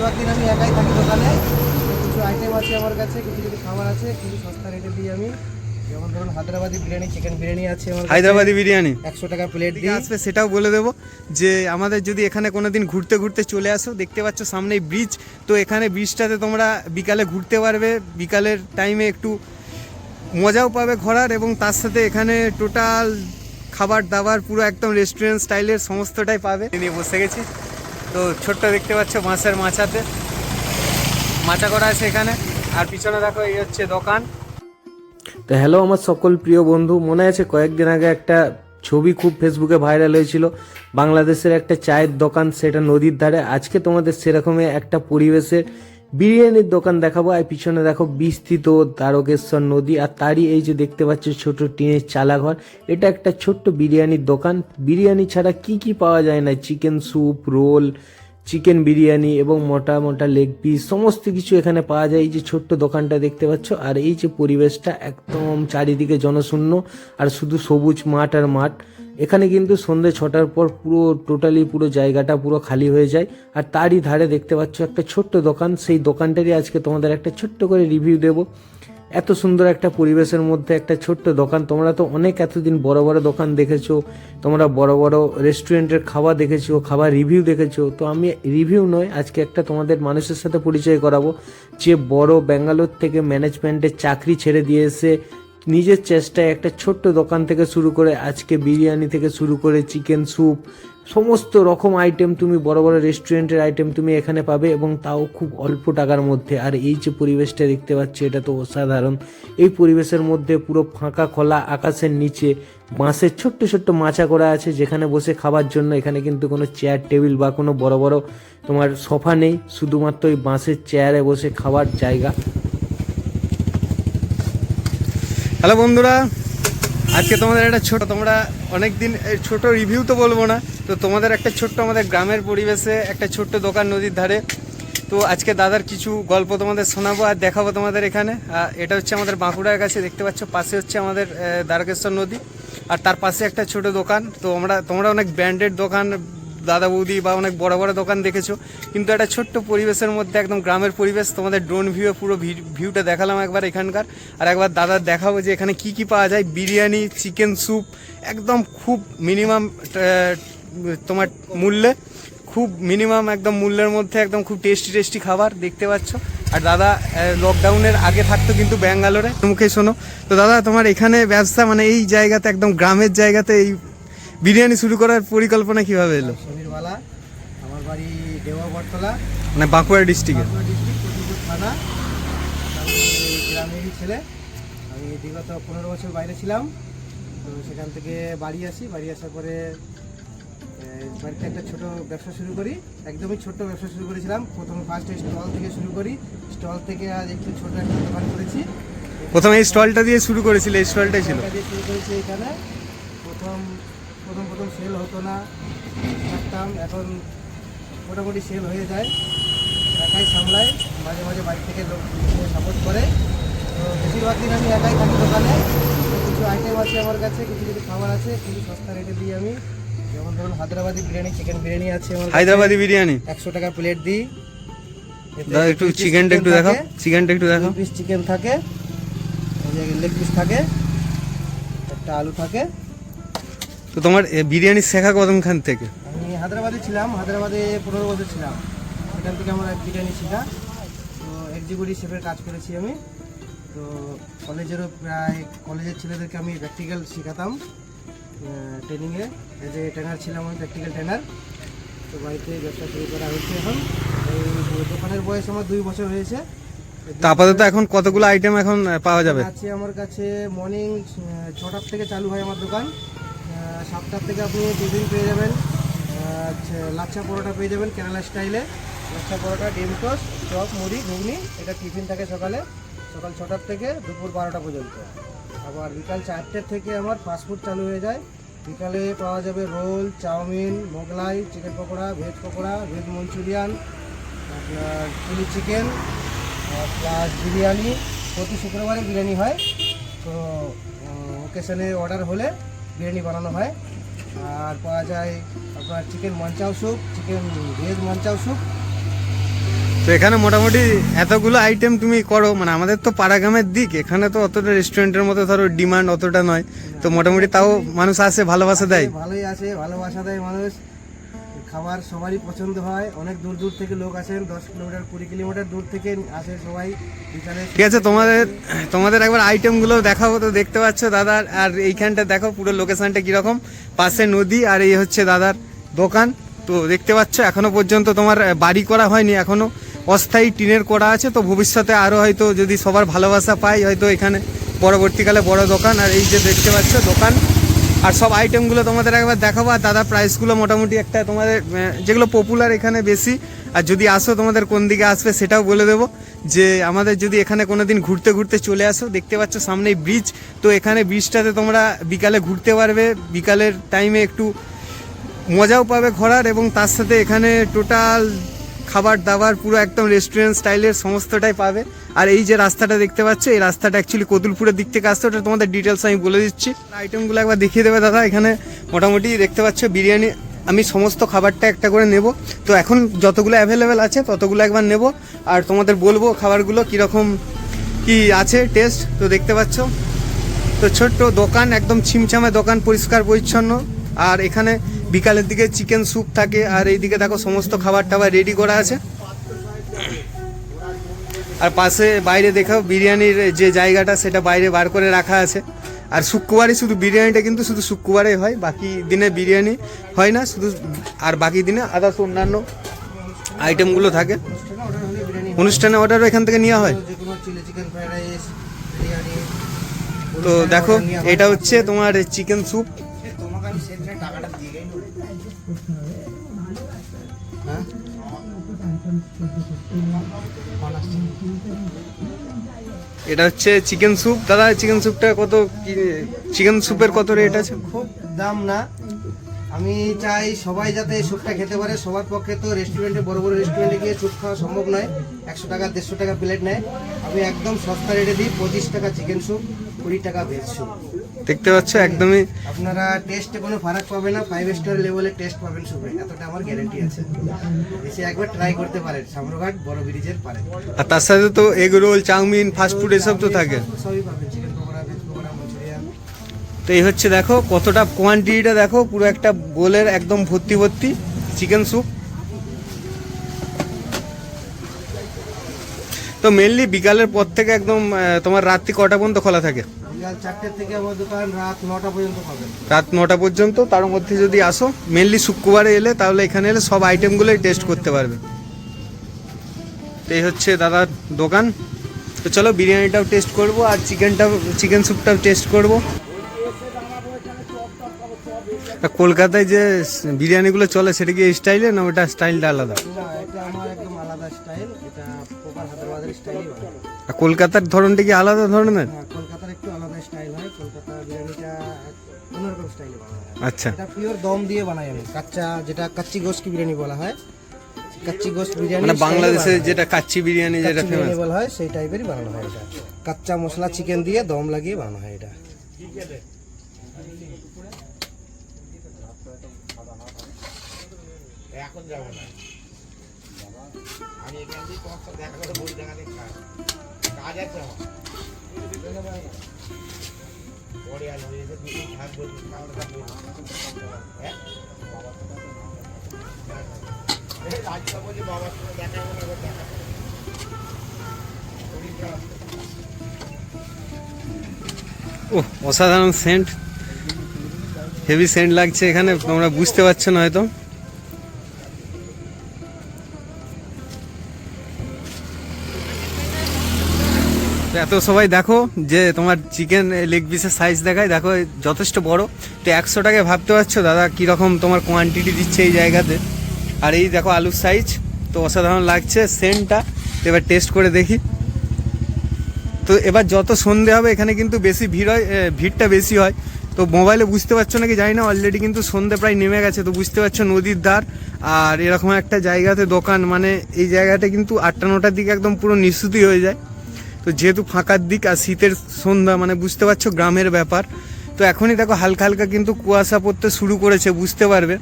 বেশিরভাগ দিন আমি একাই থাকি দোকানে। কিছু আইটেম আছে আমার কাছে কিছু কিছু খাবার আছে কিছু সস্তা রেটে দিই আমি। যেমন ধরুন হায়দ্রাবাদি বিরিয়ানি চিকেন বিরিয়ানি আছে আমার হায়দ্রাবাদি বিরিয়ানি? একশো টাকা প্লেট আসবে সেটাও বলে দেবো যে আমাদের যদি এখানে কোনোদিন ঘুরতে ঘুরতে চলে আসো দেখতে পাচ্ছ সামনেই ব্রিজ তো এখানে ব্রিজটাতে তোমরা বিকালে ঘুরতে পারবে। বিকালের টাইমে একটু মজাও পাবে ঘোরার এবং তার সাথে এখানে টোটাল খাবার দাবার পুরো একদম রেস্টুরেন্ট স্টাইলের সমস্তটাই পাবে। নিয়ে বসে গেছি। তো ছোট্ট দেখতে পাচ্ছ মাছের মাছাতে। মাচা করা আছে এখানে। আর পিছনে দেখো এই হচ্ছে দোকান। তো হ্যালো আমার সকল প্রিয় বন্ধু, মনে আছে কয়েকদিন আগে একটা ছবি খুব ফেসবুকে ভাইরাল হয়েছিল, বাংলাদেশের একটা চায়ের দোকান সেটা নদীর ধারে। আজকে তোমাদের সেরকমই একটা পরিবেশের বিরিয়ানির দোকান দেখাবো, আর পিছনে দেখো বিস্তৃত দ্বারকেশ্বর নদী, আর তারই এই যে দেখতে পাচ্ছ ছোট টিনের চালাঘর, এটা একটা ছোট্ট বিরিয়ানির দোকান। বিরিয়ানি ছাড়া কি কি পাওয়া যায় না? Chicken soup, roll, chicken biryani এবং মোটা মোটা লেগ পিস, সমস্ত কিছু এখানে পাওয়া যায়। এই যে ছোট্ট দোকানটা দেখতে পাচ্ছ, আর এই যে পরিবেশটা একদম চারিদিকে জনশূন্য, আর শুধু সবুজ মাঠ আর মাঠ। এখানে কিন্তু সন্ধ্যে ছটার পর পুরো টোটালি পুরো জায়গাটা পুরো খালি হয়ে যায়। আর তারই ধারে দেখতে পাচ্ছ একটা ছোট্ট দোকান। সেই দোকানটারই আজকে তোমাদের একটা ছোট্ট করে রিভিউ দেবো। এত সুন্দর একটা পরিবেশের মধ্যে একটা ছোট্ট দোকান। তোমরা তো অনেক এতদিন বড় বড় দোকান দেখেছ, তোমরা বড় বড় রেস্টুরেন্টের খাবার দেখেছ, খাবার রিভিউ দেখেছ। তো আমি রিভিউ নয়, আজকে একটা তোমাদের মানুষের সাথে পরিচয় করাবো। যে বড় ব্যাঙ্গালোর থেকে ম্যানেজমেন্টের চাকরি ছেড়ে দিয়ে এসে নিজের চেষ্টায় একটা ছোট্ট দোকান থেকে শুরু করে আজকে বিরিয়ানি থেকে শুরু করে চিকেন স্যুপ, সমস্ত রকম আইটেম তুমি, বড় বড় রেস্টুরেন্টের আইটেম তুমি এখানে পাবে এবং তাও খুব অল্প টাকার মধ্যে। আর এই যে পরিবেশটা দেখতে পাচ্ছি, এটা তো অসাধারণ। এই পরিবেশের মধ্যে পুরো ফাঁকা খোলা আকাশের নিচে বাঁশের ছোট্ট ছোট্ট মাচা করা আছে, যেখানে বসে খাবার জন্য এখানে কিন্তু কোনো চেয়ার টেবিল বা কোনো বড় বড় তোমার সোফা নেই। শুধুমাত্র ওই বাঁশের চেয়ারে বসে খাবার জায়গা। হ্যালো বন্ধুরা, আজকে তোমাদের একটা ছোট, তোমরা অনেক দিন ছোট রিভিউ তো বলব না, তো তোমাদের একটা ছোট্ট আমাদের গ্রামের পরিবেশে একটা ছোট্ট দোকান নদীর ধারে। তো আজকে দাদার কিছু গল্প তোমাদের শোনাবো আর দেখাবো তোমাদের এখানে। এটা হচ্ছে আমাদের বাঁকুড়ার কাছে, দেখতে পাচ্ছ, পাশে হচ্ছে আমাদের দ্বারকেশ্বর নদী। আর তার পাশে একটা ছোট দোকান, তো আমরা, তোমরা অনেক ব্র্যান্ডেড দোকান দাদা বৌদি বা অনেক বড় বড় দোকান দেখেছ। কিন্তু একটা ছোট্ট পরিবেশের মধ্যে একদম গ্রামের পরিবেশ, তোমাদের ড্রোন ভিউ পুরো ভিউটা দেখালাম একবার এখানকার। আর একবার দাদা দেখাবো যে এখানে কি কি পাওয়া যায়। বিরিয়ানি চিকেন স্যুপ একদম খুব মিনিমাম তোমার মূল্যে, খুব মিনিমাম একদম মূল্যের মধ্যে একদম খুব টেস্টি টেস্টি খাবার দেখতে পাচ্ছ। আর দাদা লকডাউনের আগে থাকতো কিন্তু ব্যাঙ্গালোরে। মুখে শোনো, তো দাদা তোমার এখানে ব্যবসা মানে এই জায়গাতে, একদম গ্রামের জায়গাতে এই বিরিয়ানি শুরু করার পরিকল্পনা কীভাবে এলো? সমীরবালা আমার বাড়ি দেওয়া বটতলা। মানে বাঁকুড়া ডিস্ট্রিক্টে থানা। গ্রামেরই ছেলে। আমি বিগত পনেরো বছর বাইরে ছিলাম। তো সেখান থেকে বাড়ি আসি। বাড়ি আসার পরে বাড়িতে একটা ছোট ব্যবসা শুরু করি। একদমই ছোট্ট ব্যবসা শুরু করেছিলাম। প্রথম ফার্স্টে স্টল থেকে শুরু করি। স্টল থেকে আজ একটু ছোট একটা দোকান করেছি। প্রথমে এই স্টলটা দিয়ে শুরু করেছিল। এই স্টলটাই ছিল। শুরু করেছি এখানে। প্রথম প্রথম প্রথম সেল হতো না। থাকতাম এখন মোটামুটি সেল হয়ে যায়। একাই সামলায় মাঝে মাঝে বাড়ি থেকে লোক সাপোর্ট করে। তো বেশিরভাগ দিন আমি একাই থাকি দোকানে। কিছু আইটেম আছে আমার কাছে কিছু কিছু খাবার আছে কিছু সস্তা রেটে দিই আমি। যেমন ধরুন হায়দ্রাবাদি বিরিয়ানি চিকেন বিরিয়ানি আছে আমার হায়দ্রাবাদি বিরিয়ানি? একশো টাকা প্লেট দিই। দাদা একটু চিকেনটা একটু দেখাও। চিকেনটা একটু দেখাও। পিস চিকেন থাকে। লেগ পিস থাকে। একটা আলু থাকে। তো তোমার বিরিয়ানি শেখা কতক্ষণ থেকে? আমি হায়দ্রাবাদে ছিলাম হায়দ্রাবাদে পনেরো বছর ছিলাম। সেখান থেকে আমার বিরিয়ানি শেখা। তো এক্সিকিউটিভ শেফের কাজ করেছি আমি। তো কলেজেরও প্রায় কলেজের ছেলেদেরকে আমি প্র্যাকটিক্যাল শেখাতাম ট্রেনিংয়ে এজ এ। ট্রেনার ছিলাম আমি প্র্যাকটিক্যাল ট্রেনার তো বাড়িতে ব্যবসা শুরু করা হয়েছে এখন। দোকানের বয়স আমার দুই বছর হয়েছে। তো আপাতত এখন কতগুলো আইটেম এখন পাওয়া যাবে? আছে আমার কাছে মর্নিং ছটার থেকে চালু হয় আমার দোকান। সাতটার থেকে আপনি টিফিন পেয়ে যাবেন। লাচ্ছা পরোটা পেয়ে যাবেন কেরালা স্টাইলে। লাচ্ছা পরোটা, ডিম টোস্ট, চপ, মুড়ি, ঘুগনি, এটা টিফিন থাকে সকালে। সকাল ছটার থেকে দুপুর বারোটা পর্যন্ত। আবার বিকাল চারটের থেকে আমার ফাস্টফুড চালু হয়ে যায়। বিকালে পাওয়া যাবে roll, chowmein, Mughlai, chicken pakora, veg pakora, veg Manchurian, আপনার চিলি চিকেন প্লাস বিরিয়ানি। প্রতি শুক্রবারে বিরিয়ানি হয়। তো ওকেশনে অর্ডার হলে বিরিয়ানি বানানো হয়। আর পাওয়া যায় আপনার chicken manchow soup chicken veg manchow soup তো এখানে মোটামুটি এতগুলো আইটেম তুমি করো মানে আমাদের তো পাড়াগ্রামের দিক এখানে তো অতটা রেস্টুরেন্টের মতো ধরো ডিমান্ড অতটা নয়। তো মোটামুটি তাও মানুষ আসে ভালোবাসা দেয়। ভালোই আসে ভালোবাসা দেয় মানুষ। খাবার সবারই পছন্দ হয়। অনেক দূর দূর থেকে লোক আসেন, দশ কিলোমিটার, কুড়ি কিলোমিটার দূর থেকে আসে সবাই। ঠিক আছে, তোমাদের তোমাদের একবার আইটেমগুলো দেখাবো তো দেখতে পাচ্ছ দাদার আর এইখানটা দেখো পুরো লোকেশানটা কীরকম। পাশে নদী আর এই হচ্ছে দাদার দোকান। তো দেখতে পাচ্ছ, এখনও পর্যন্ত তোমার বাড়ি করা হয়নি, এখনও অস্থায়ী টিনের করা আছে। তো ভবিষ্যতে আরও হয়তো যদি সবার ভালোবাসা পাই, হয়তো এখানে পরবর্তীকালে বড় দোকান। আর এই যে দেখতে পাচ্ছ দোকান আর সব আইটেমগুলো তোমাদের একবার দেখাবো, আর দাদা প্রাইসগুলো মোটামুটি একটা তোমাদের যেগুলো পপুলার এখানে বেশি। আর যদি আসো তোমাদের কোন দিকে আসবে সেটাও বলে দেবো, যে আমাদের যদি এখানে কোনো দিন ঘুরতে ঘুরতে চলে আসো, দেখতে পাচ্ছ সামনেই ব্রিজ তো এখানে ব্রিজটাতে তোমরা বিকালে ঘুরতে পারবে, বিকালের টাইমে একটু মজাও পাবে ঘোরার, এবং তার সাথে এখানে টোটাল খাবার দাবার পুরো একদম রেস্টুরেন্ট স্টাইলের সমস্তটাই পাবে। আর এই যে রাস্তাটা দেখতে পাচ্ছ, এই রাস্তাটা অ্যাকচুয়ালি কতুলপুরের দিক থেকে আসছে ওটা তোমাদের ডিটেলস আমি বলে দিচ্ছি। আইটেমগুলো একবার দেখিয়ে দেবে দাদা, এখানে মোটামুটি দেখতে পাচ্ছ, বিরিয়ানি, আমি সমস্ত খাবারটা একটা করে নেব। তো এখন যতগুলো অ্যাভেলেবেল আছে, ততগুলো একবার নেব। আর তোমাদের বলব খাবারগুলো কীরকম, কি আছে টেস্ট তো দেখতে পাচ্ছ। তো ছোট্ট দোকান, একদম ছিমছামে দোকান, পরিষ্কার, পরিচ্ছন্ন। আর এখানে বিকালের দিকে চিকেন স্যুপ থাকে, আর এইদিকে দেখো সমস্ত খাবার টাবার রেডি করা আছে। আর পাশে বাইরে দেখাও বিরিয়ানির যে জায়গাটা, সেটা বাইরে বার করে রাখা আছে। আর শুক্রবারে শুধু বিরিয়ানিটা কিন্তু শুধু শুক্রবারে হয়, বাকি দিনে বিরিয়ানি হয় না, শুধু আর বাকি দিনে আদার্স অন্যান্য আইটেমগুলো থাকে। অনুষ্ঠানে অর্ডারও এখান থেকে নেওয়া হয়। তো দেখো, এটা হচ্ছে তোমার চিকেন স্যুপ এটা হচ্ছে চিকেন স্যুপ দাদা চিকেন স্যুপটা কত চিকেন স্যুপের কত রেট আছে? খুব দাম না। আমি চাই সবাই যাতে এই স্যুপটা খেতে পারে। সবার পক্ষে তো রেস্টুরেন্টে বড় বড় রেস্টুরেন্টে গিয়ে স্যুপ খাওয়া সম্ভব নয়। একশো টাকা, দেড়শো টাকা প্লেট নেয়। আমি একদম সস্তা রেটে দিই। পঁচিশ টাকা চিকেন স্যুপ কুড়ি টাকা ভেজ স্যুপ দেখতে পাচ্ছ একদমই আপনারা টেস্টে কোনো ফারাক পাবে না ফাইভ স্টার লেভেলের টেস্ট পাবেন সুপে এতটা আমার গ্যারেন্টি আছে। এসে একবার ট্রাই করতে পারেন সামরঘাট বড় ব্রিজের পারে আর তার সাথে তো এগ রোল চাউমিন ফাস্টফুড এসব তো থাকে। সবই পাবেন chicken pakora veg pakora Manchurian. তো এই হচ্ছে দেখো কতটা কোয়ান্টিটিটা দেখো পুরো একটা বোলের একদম ভর্তি ভর্তি চিকেন স্যুপ তো মেনলি বিকালের পর থেকে একদম তোমার রাত্রি কটা পর্যন্ত খোলা থাকে? বিকাল চারটে থেকে আমার দোকান রাত নটা পর্যন্ত পাবেন। রাত নটা পর্যন্ত? তার মধ্যে যদি আসো মেনলি শুক্রবারে এলে তাহলে এখানে এলে সব আইটেমগুলোই টেস্ট করতে পারবে। এই হচ্ছে দাদার দোকান। তো চলো বিরিয়ানিটাও টেস্ট করব আর চিকেনটাও চিকেন স্যুপটাও টেস্ট করব। কলকাতায় যে বিরিয়ানিগুলো চলে সেটা কি স্টাইলে না ওটা স্টাইলটা আলাদা? কলকাতার ধরনটা কি আলাদা ধরনের? আচ্ছা। এটা পিওর দম দিয়ে বানাই আমি। কাচ্চা যেটা কাচ্চি গোস্ত বিরিয়ানি বলা হয়। কাচ্চি গোস্ত বিরিয়ানি মানে বাংলাদেশে যেটা কাচ্চি বিরিয়ানি যেটা ফেমাস বলা হয় সেই টাইপেরই বানানো হয় এটা। কাচ্চা মশলা চিকেন দিয়ে দম লাগিয়ে বানানো হয় এটা। ও অসাধারণ সেন্ট হেভি সেন্ট লাগছে এখানে তোমরা বুঝতে পারছ না হয়তো। এত সবাই দেখো যে তোমার চিকেন লেগ পিসের সাইজ দেখায়, দেখো যথেষ্ট বড়। তো একশো টাকায় ভাবতে পারছ, দাদা, কীরকম তোমার কোয়ান্টিটি দিচ্ছে এই জায়গাতে? আর এই দেখো আলুর সাইজ তো অসাধারণ লাগছে সেন্টটা এবার টেস্ট করে দেখি। তো এবার যত সন্ধে হবে, এখানে কিন্তু বেশি ভিড় হয় ভিড়টা বেশি হয়। তো মোবাইলে বুঝতে পারছ নাকি, জানি না অলরেডি কিন্তু সন্ধে প্রায় নেমে গেছে। তো বুঝতে পারছ নদীর ধার, আর এরকম একটা জায়গাতে দোকান মানে এই জায়গাটা কিন্তু আটটা নটার দিকে একদম পুরো নিঃশুতি হয়ে যায়। তো যেহেতু ফাঁকার দিক আর শীতের সন্ধ্যা মানে বুঝতে পারছ গ্রামের ব্যাপার, তো এখনই দেখো হালকা হালকা কিন্তু কুয়াশা পড়তে শুরু করেছে, বুঝতে পারবে।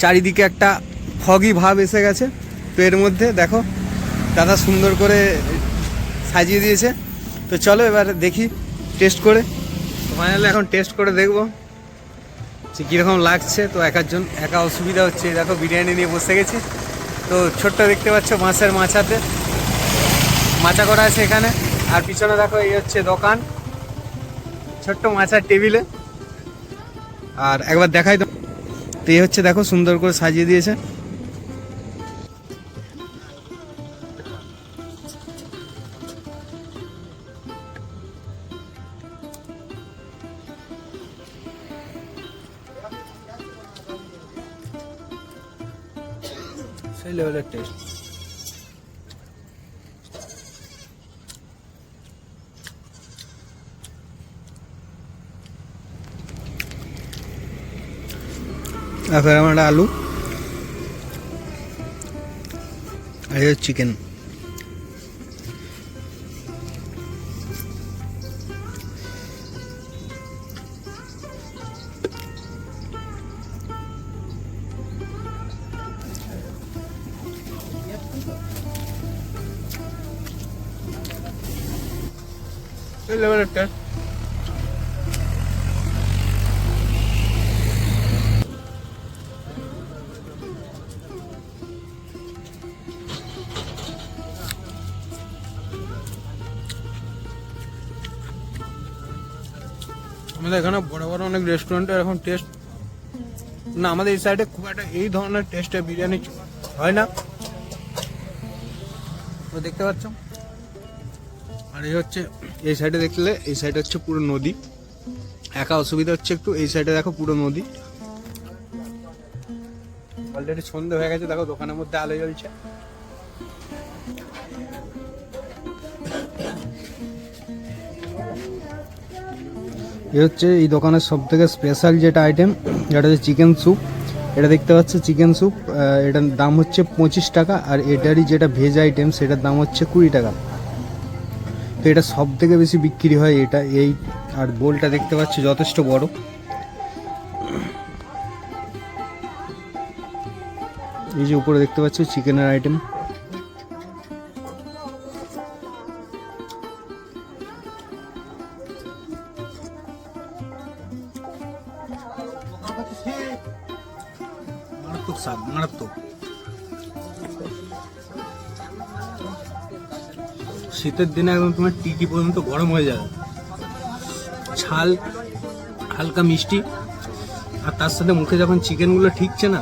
চারিদিকে একটা ফগি ভাব এসে গেছে। তো এর মধ্যে দেখো, দাদা সুন্দর করে সাজিয়ে দিয়েছে। তো চলো এবার দেখি টেস্ট করে। ফাইনালি এখন টেস্ট করে দেখব যে কীরকম লাগছে। তো একার জন একা অসুবিধা হচ্ছে। দেখো বিরিয়ানি নিয়ে বসে গেছি। তো ছোট্ট দেখতে পাচ্ছ মাছের মাছাতে। মাচা করা আছে এখানে। আর পিছনে দেখো এই হচ্ছে দোকান। ছোট্ট মাছার টেবিলে। আর একবার দেখাই তো। তো এই হচ্ছে দেখো সুন্দর করে সাজিয়ে দিয়েছে। সেই লেভেলের টেস্ট এখন আমার আলু আর চিকেন লেভেলের টেস্ট আমাদের এখানে বড় বড় অনেক রেস্টুরেন্টে এখন টেস্ট না, আমাদের এই সাইডে খুব একটা এই ধরনের টেস্টের বিরিয়ানি হয় না। দেখতে পাচ্ছ? আর এই হচ্ছে, এই সাইডে দেখলে, এই সাইডে হচ্ছে পুরো নদী। একা অসুবিধা হচ্ছে একটু, এই সাইডে দেখো পুরো নদী। অলরেডি সন্ধে হয়ে গেছে, দেখো দোকানের মধ্যে আলো জ্বলছে। এ হচ্ছে এই দোকানের সব থেকে স্পেশাল যেটা আইটেম যেটা হচ্ছে চিকেন স্যুপ এটা দেখতে পাচ্ছ চিকেন স্যুপ এটার দাম হচ্ছে পঁচিশ টাকা আর এটারই যেটা ভেজ আইটেম সেটার দাম হচ্ছে কুড়ি টাকা। তো এটা সব থেকে বেশি বিক্রি হয় এটা, এই আর বোলটা দেখতে পাচ্ছি, যথেষ্ট বড়। এই যে উপরে দেখতে পাচ্ছ চিকেনের আইটেম মারাত্মক স্বাদ মারাত্মক। শীতের দিনে একদম তোমার টিকি পর্যন্ত গরম হয়ে যাবে। ছাল হালকা মিষ্টি, আর তার সাথে মুখে যখন চিকেনগুলো ঠিকছে না,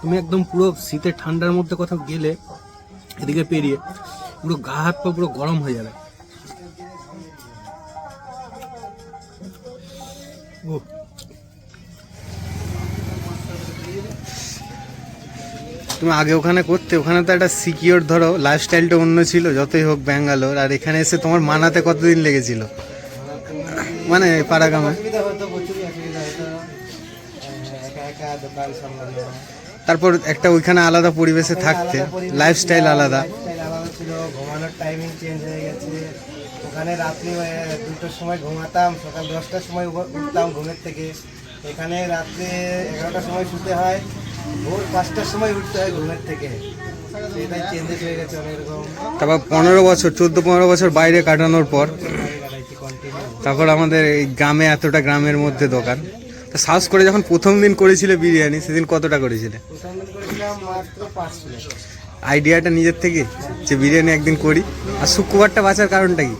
তুমি একদম পুরো শীতের ঠান্ডার মধ্যে কোথাও গেলে, এদিকে পেরিয়ে পুরো গা হাত পা পুরো গরম হয়ে যাবে। তুমি আগে ওখানে করতে ওখানে তো একটা সিকিওর ধরো লাইফস্টাইলটা অন্য ছিল যতই হোক ব্যাঙ্গালোর আর এখানে এসে তোমার মানাতে কতদিন লেগেছিল? মানে পাড়াগামে। তারপর একটা ওইখানে আলাদা পরিবেশে থাকতে লাইফস্টাইল আলাদা। ছিল ঘুমানোর টাইমিং চেঞ্জ হয়ে গেছে। ওখানে রাত্রি দুটোর সময় ঘুমাতাম সকাল দশটার সময় উঠতাম ঘুমের থেকে। এখানে রাত্রে এগারোটার সময় শুতে হয় ভোর পাঁচটার সময় উঠতে হয় ঘুমের থেকে। সেটাই চেঞ্জেস হয়ে গেছে অনেক রকম তারপর পনেরো বছর চোদ্দ পনেরো বছর বাইরে কাটানোর পর তারপর আমাদের এই গ্রামে এতটা গ্রামের মধ্যে দোকান। তো সাহস করে যখন প্রথম দিন করেছিলে বিরিয়ানি সেদিন কতটা করেছিলে? আইডিয়াটা নিজের থেকে যে বিরিয়ানি একদিন করি। আর শুক্রবারটা বাঁচার কারণটা কি?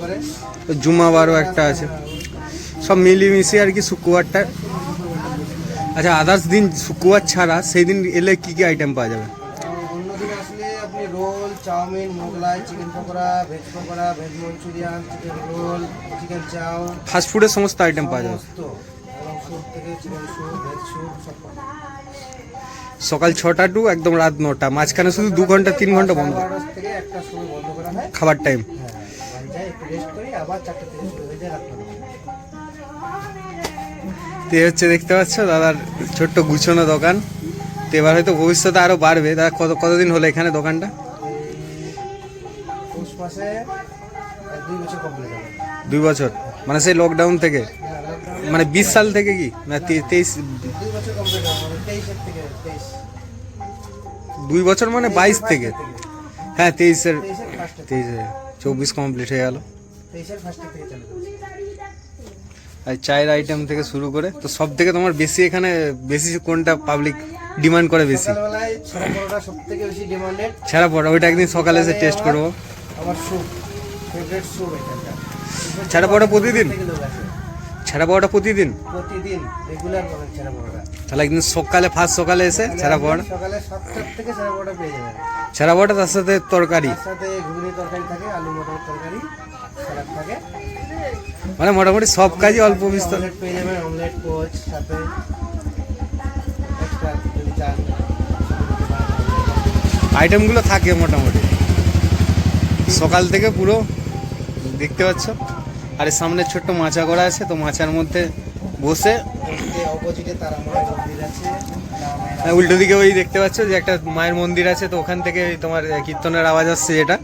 মানে জুমাবারও একটা আছে। সব মিলিয়ে আর কি শুক্রবারটা। আচ্ছা আদার্স দিন শুক্রবার ছাড়া সেই দিন এলে কি কি আইটেম পাওয়া যাবে? Roll chowmein Mughlai chicken pakora veg pakora veg Manchurian chicken roll chicken chow fast ফুডের সমস্ত আইটেম পাওয়া যাবে। সকাল ছটা টু একদম রাত নটা মাঝখানে শুধু দু ঘণ্টা তিন ঘণ্টা বন্ধ। খাবার টাইম হ্যাঁ একটু রেস্ট করি আবার চারটে থেকে শুরু হয়ে যায় রাত তো হচ্ছে দেখতে পাচ্ছ দাদার ছোট্ট গুছানো দোকান। তো এবার হয়তো ভবিষ্যতে আরও বাড়বে। দাদা কত কতদিন হলো এখানে দোকানটা? দুই বছর মানে সেই লকডাউন থেকে? হ্যাঁ, মানে বিশ সাল থেকে কি? না তেইশ? দুই বছর থেকে তেইশ। দুই বছর মানে বাইশ থেকে? হ্যাঁ তেইশের তেইশে চব্বিশ কমপ্লিট হয়ে গেল। চায়ের আইটেম থেকে শুরু করে তো সব থেকে তোমার বেশি এখানে বেশি কোনটা পাবলিক ডিমান্ড করে বেশি? ছাড়া পড়া ওইটা একদিন সকালে এসে টেস্ট করব। ছাড়া পড়া প্রতিদিন? ছাড়া পড়াটা প্রতিদিন? প্রতিদিন রেগুলার পাবেন ছেলে পরোটা। তাহলে একদিন সকালে ফার্স্ট সকালে এসে ছাড়া পড়া সকালে সাতটার থেকে ছেলে পরোটা পেয়ে যাবেন। ছাড়া পড়া তার সাথে তরকারি? তার সাথে ঘুগনি তরকারি থাকে আলু মটর তরকারি। মানে মোটামুটি সব কাজই অল্প বিস্তর। পেয়ে যাবেন অমলেট সাথে আইটেমগুলো থাকে মোটামুটি। সকাল থেকে পুরো দেখতে পাচ্ছ। আর সামনে ছোট্ট মাচা করা আছে তো মাচার মধ্যে বসে হ্যাঁ, উল্টো দিকে ওই দেখতে পাচ্ছ যে একটা মায়ের মন্দির আছে তো ওখান থেকে তোমার কীর্তনের আওয়াজ আসছে যেটা।